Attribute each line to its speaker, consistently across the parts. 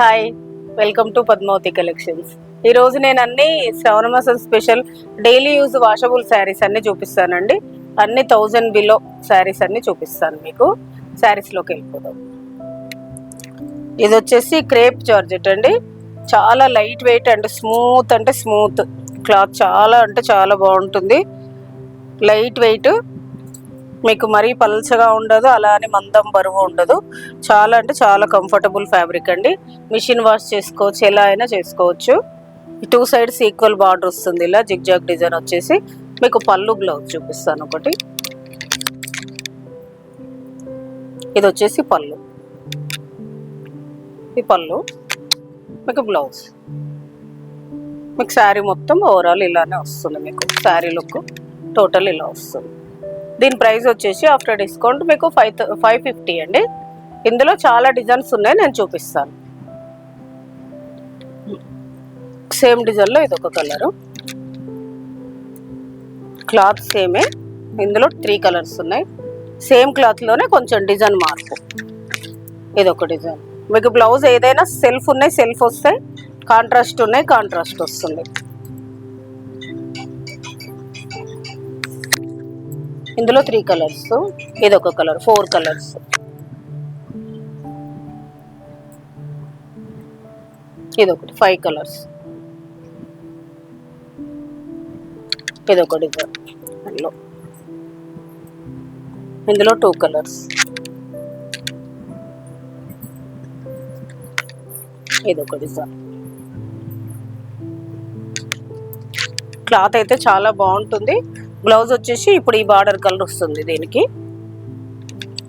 Speaker 1: Hi welcome to Padmavati collections ఈ రోజు నేను అన్ని శ్రవణ మాసం special daily use washable sarees అన్ని చూపిస్తానండి. అన్ని థౌజండ్ బిలో శారీస్ అన్ని చూపిస్తాను మీకు. శారీస్లోకి వెళ్ళిపోదాం. ఇది వచ్చేసి క్రేప్ జార్జెట్ అండి. చాలా లైట్ వెయిట్ అండ్ స్మూత్ అంటే స్మూత్ క్లాత్ చాలా అంటే చాలా బాగుంటుంది. లైట్ వెయిట్ మీకు మరీ పల్చగా ఉండదు అలా అని మందం బరువు ఉండదు. చాలా అంటే చాలా కంఫర్టబుల్ ఫ్యాబ్రిక్ అండి. మిషన్ వాష్ చేసుకోవచ్చు ఎలా అయినా చేసుకోవచ్చు. టూ సైడ్స్ ఈక్వల్ బార్డర్ వస్తుంది ఇలా జిగ్జాగ్ డిజైన్ వచ్చేసి. మీకు పళ్ళు బ్లౌజ్ చూపిస్తాను ఒకటి. ఇది వచ్చేసి పళ్ళు. ఇది పళ్ళు మీకు బ్లౌజ్ మీకు శారీ మొత్తం ఓవరాల్ ఇలానే వస్తుంది మీకు. శారీ లుక్ టోటల్ ఇలా వస్తుంది. దీని ప్రైస్ వచ్చేసి ఆఫ్టర్ డిస్కౌంట్ మీకు ఫైవ్ ఫైవ్ ఫిఫ్టీ అండి. ఇందులో చాలా డిజైన్స్ ఉన్నాయి నేను చూపిస్తాను. సేమ్ డిజైన్లో ఇది ఒక కలరు. క్లాత్ సేమే ఇందులో త్రీ కలర్స్ ఉన్నాయి. సేమ్ క్లాత్లోనే కొంచెం డిజైన్ మార్పు. ఇది ఒక డిజైన్. మీకు బ్లౌజ్ ఏదైనా సెల్ఫ్ ఉన్నాయి సెల్ఫ్ వస్తాయి. కాంట్రాస్ట్ ఉన్నాయి కాంట్రాస్ట్ వస్తుంది. ఇందులో త్రీ కలర్స్ ఇది ఒక కలర్ ఫోర్ కలర్స్ ఇది ఒకటి ఫైవ్ కలర్స్ ఇది ఒక డిజైన్ ఇందులో ఇందులో టూ కలర్స్ ఇది ఒక డిజైన్ క్లాత్ అయితే చాలా బాగుంటుంది. బ్లౌజ్ వచ్చేసి ఇప్పుడు ఈ బార్డర్ కలర్ వస్తుంది దీనికి.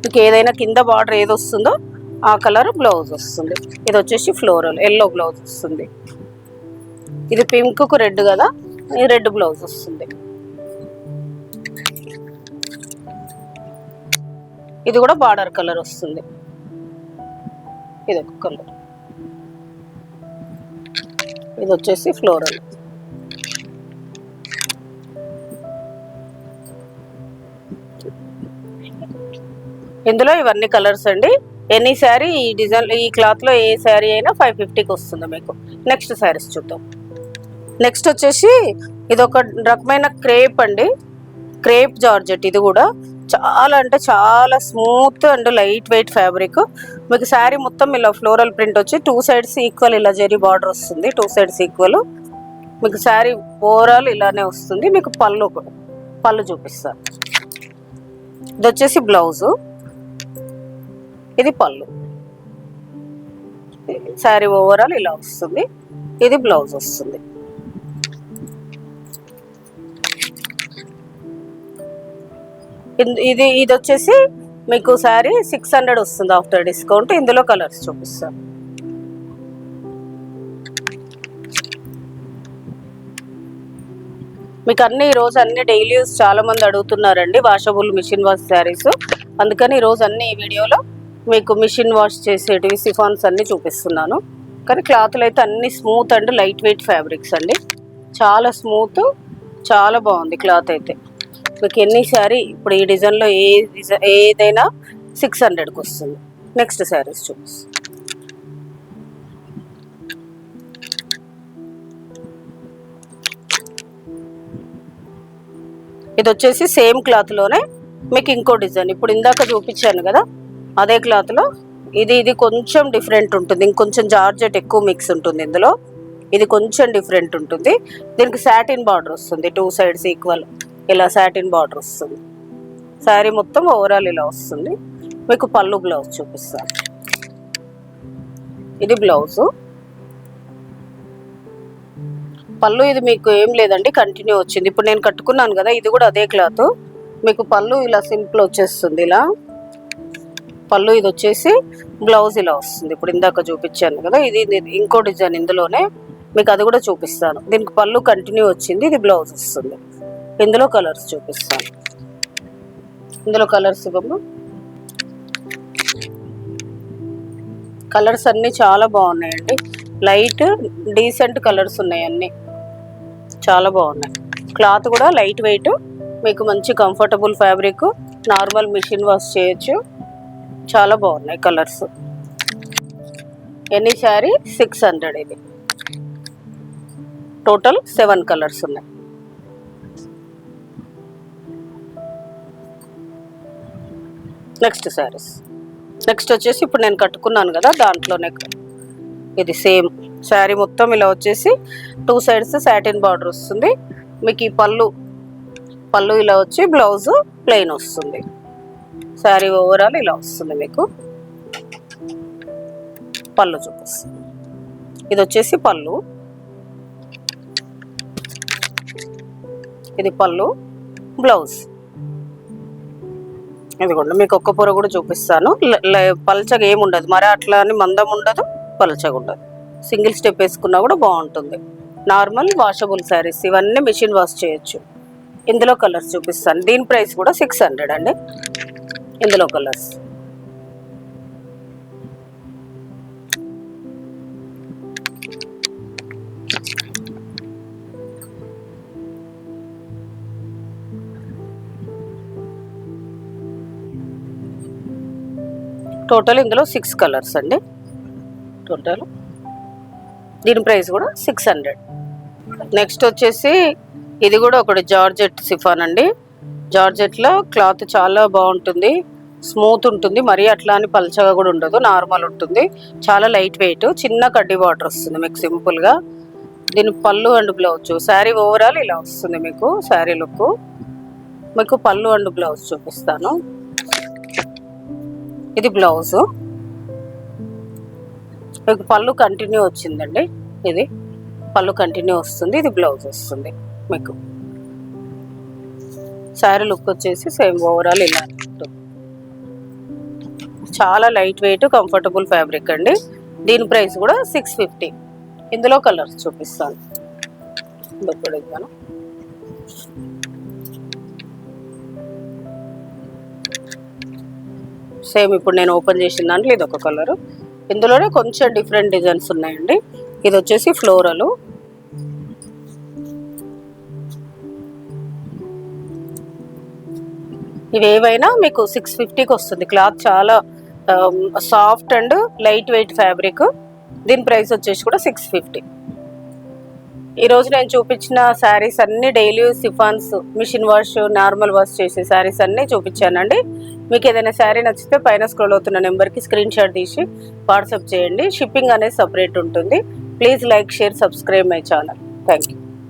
Speaker 1: మీకు ఏదైనా కింద బార్డర్ ఏది వస్తుందో ఆ కలర్ బ్లౌజ్ వస్తుంది. ఇది వచ్చేసి ఫ్లోరల్ ఎల్లో బ్లౌజ్ వస్తుంది. ఇది పింక్కు రెడ్ కదా ఈ రెడ్ బ్లౌజ్ వస్తుంది. ఇది కూడా బార్డర్ కలర్ వస్తుంది. ఇది ఒక కలర్. ఇది వచ్చేసి ఫ్లోరల్. ఇందులో ఇవన్నీ కలర్స్ అండి. ఎనీ శారీ ఈ డిజైన్ ఈ క్లాత్లో ఏ శారీ అయినా ఫైవ్ ఫిఫ్టీకి వస్తుంది మీకు. నెక్స్ట్ శారీస్ చూద్దాం. నెక్స్ట్ వచ్చేసి ఇది ఒక రకమైన క్రేప్ అండి. క్రేప్ జార్జెట్ ఇది కూడా. చాలా అంటే చాలా smooth and light weight fabric. మీకు శారీ మొత్తం ఇలా ఫ్లోరల్ ప్రింట్ వచ్చి టూ సైడ్స్ ఈక్వల్ ఇలా జరీ బార్డర్ వస్తుంది. Two sides equal. మీకు శారీ ఓవరాల్ ఇలానే వస్తుంది. మీకు పళ్ళు కూడా పళ్ళు చూపిస్తాను ఇది వచ్చేసి బ్లౌజు. ఇది పళ్ళు. శారీ ఓవరాల్ ఇలా వస్తుంది. ఇది బ్లౌజ్ వస్తుంది. ఇది ఇది వచ్చేసి మీకు శారీ సిక్స్ హండ్రెడ్ వస్తుంది ఆఫ్టర్ డిస్కౌంట్. ఇందులో కలర్స్ చూపిస్తాను మీకు అన్ని ఈ రోజు అన్ని డైలీ యూస్ చాలా మంది అడుగుతున్నారండి వాషబుల్ మిషన్ వాష్ శారీస్ అందుకని ఈ రోజు అన్ని ఈ వీడియోలో మీకు మిషన్ వాష్ చేసేటివి సిఫాన్స్ అన్ని చూపిస్తున్నాను. కానీ క్లాత్లు అయితే అన్ని smooth and light weight fabrics అండి. చాలా స్మూత్ చాలా బాగుంది క్లాత్ అయితే. మీకు ఎన్ని శారీ ఇప్పుడు ఈ డిజైన్లో ఏ డిజైన్ ఏదైనా సిక్స్ హండ్రెడ్కి వస్తుంది. నెక్స్ట్ శారీస్ చూపిస్తాను. ఇది వచ్చేసి సేమ్ క్లాత్లోనే మీకు ఇంకో డిజైన్. ఇప్పుడు ఇందాక చూపించాను కదా అదే క్లాత్లో ఇది ఇది కొంచెం డిఫరెంట్ ఉంటుంది. ఇంకొంచెం జార్జెట్ ఎక్కువ మిక్స్ ఉంటుంది ఇందులో. ఇది కొంచెం డిఫరెంట్ ఉంటుంది. దీనికి సాటిన్ బార్డర్ వస్తుంది. టూ సైడ్స్ ఈక్వల్ ఇలా సాటిన్ బార్డర్ వస్తుంది. శారీ మొత్తం ఓవరాల్ ఇలా వస్తుంది. మీకు పళ్ళు బ్లౌజ్ చూపిస్తాను. ఇది బ్లౌజు పళ్ళు ఇది మీకు ఏం లేదండి. కంటిన్యూ వచ్చింది. ఇప్పుడు నేను కట్టుకున్నాను కదా ఇది కూడా అదే క్లాత్ మీకు పళ్ళు ఇలా సింపుల్ వచ్చేస్తుంది ఇలా. పళ్ళు ఇది వచ్చేసి బ్లౌజ్ ఇలా వస్తుంది. ఇప్పుడు ఇందాక చూపించాను కదా ఇది ఇంకో డిజైన్ ఇందులోనే మీకు అది కూడా చూపిస్తాను. దీనికి పళ్ళు కంటిన్యూ వచ్చింది ఇది బ్లౌజ్ వస్తుంది. ఇందులో కలర్స్ చూపిస్తాను. ఇందులో కలర్స్ ఇవ్వము కలర్స్ అన్నీ చాలా బాగున్నాయండి. లైట్ డీసెంట్ కలర్స్ ఉన్నాయి అన్నీ. చాలా బాగున్నాయి. క్లాత్ కూడా లైట్ వెయిట్ మీకు మంచి comfortable fabric normal machine wash చేయొచ్చు. చాలా బాగున్నాయి colours. Any saree six hundred ఇది. టోటల్ సెవెన్ కలర్స్ ఉన్నాయి. Next sarees. నెక్స్ట్ వచ్చేసి ఇప్పుడు నేను కట్టుకున్నాను కదా దాంట్లోనే ఇది సేమ్. శారీ మొత్తం ఇలా వచ్చేసి టూ సైడ్స్ సాటిన్ బార్డర్ వస్తుంది. మీకు ఈ పళ్ళు పళ్ళు ఇలా వచ్చి బ్లౌజ్ ప్లెయిన్ వస్తుంది. శారీ ఓవరాల్ ఇలా వస్తుంది మీకు. పళ్ళు చూపిస్తుంది ఇది వచ్చేసి పళ్ళు. ఇది పళ్ళు. బ్లౌజ్. ఇదిగోండి మీకు ఒక్క పొర కూడా చూపిస్తాను. ల- ఏమి ఉండదు. మరి అట్లా అని మందం ఉండదు పల్చగా ఉండదు. సింగిల్ స్టెప్ వేసుకున్నా కూడా బాగుంటుంది. నార్మల్ వాషబుల్ శారీస్ ఇవన్నీ మిషన్ వాష్ చేయొచ్చు. ఇందులో కలర్స్ చూపిస్తాను. దీని ప్రైస్ కూడా సిక్స్ హండ్రెడ్ అండి. ఇందులో కలర్స్. టోటల్ ఇందులో సిక్స్ కలర్స్ అండి. టోటల్ దీని ప్రైస్ కూడా సిక్స్ హండ్రెడ్ నెక్స్ట్ వచ్చేసి ఇది కూడా ఒకటి జార్జెట్ సిఫాన్ అండి. జార్జెట్లో క్లాత్ చాలా బాగుంటుంది. స్మూత్ ఉంటుంది. మరీ అట్లా అని పల్చగా కూడా ఉండదు. నార్మల్ ఉంటుంది. చాలా లైట్ వెయిట్. చిన్న కడ్డీ బార్డర్ వస్తుంది మీకు సింపుల్గా దీని పళ్ళు అండ్ బ్లౌజ్. శారీ ఓవరాల్ ఇలా వస్తుంది మీకు శారీ లుక్. మీకు పళ్ళు అండ్ బ్లౌజ్ చూపిస్తాను. ఇది బ్లౌజ్. మీకు పళ్ళు కంటిన్యూ వచ్చిందండి. ఇది పళ్ళు కంటిన్యూ వస్తుంది. ఇది బ్లౌజ్ వస్తుంది మీకు. శారీ లుక్ వచ్చేసి సేమ్ ఓవరాల్ ఇలా చాలా లైట్ వెయిట్ కంఫర్టబుల్ ఫ్యాబ్రిక్ అండి. దీని ప్రైస్ కూడా సిక్స్ ఫిఫ్టీ ఇందులో కలర్స్ చూపిస్తాను. ఇప్పుడు సేమ్ ఇప్పుడు నేను ఓపెన్ చేసిన దాంట్లో ఇది ఒక కలరు ఇందులోనే కొంచెం డిఫరెంట్ డిజైన్స్ ఉన్నాయండి. ఇది వచ్చేసి ఫ్లోరలు ఇవి ఏవైనా మీకు సిక్స్ ఫిఫ్టీకి వస్తుంది. క్లాత్ చాలా soft and light weight fabric దీని ప్రైస్ వచ్చేసి కూడా సిక్స్ ఫిఫ్టీ ఈరోజు నేను చూపించిన శారీస్ అన్ని daily chiffons machine wash normal wash చేసే శారీస్ అన్నీ చూపించానండి. మీకు ఏదైనా శారీ నచ్చితే పైన స్క్రోల్ అవుతున్న నెంబర్కి స్క్రీన్ షాట్ తీసి వాట్సాప్ చేయండి. షిప్పింగ్ అనేది సపరేట్ ఉంటుంది. Please like share subscribe my channel thank you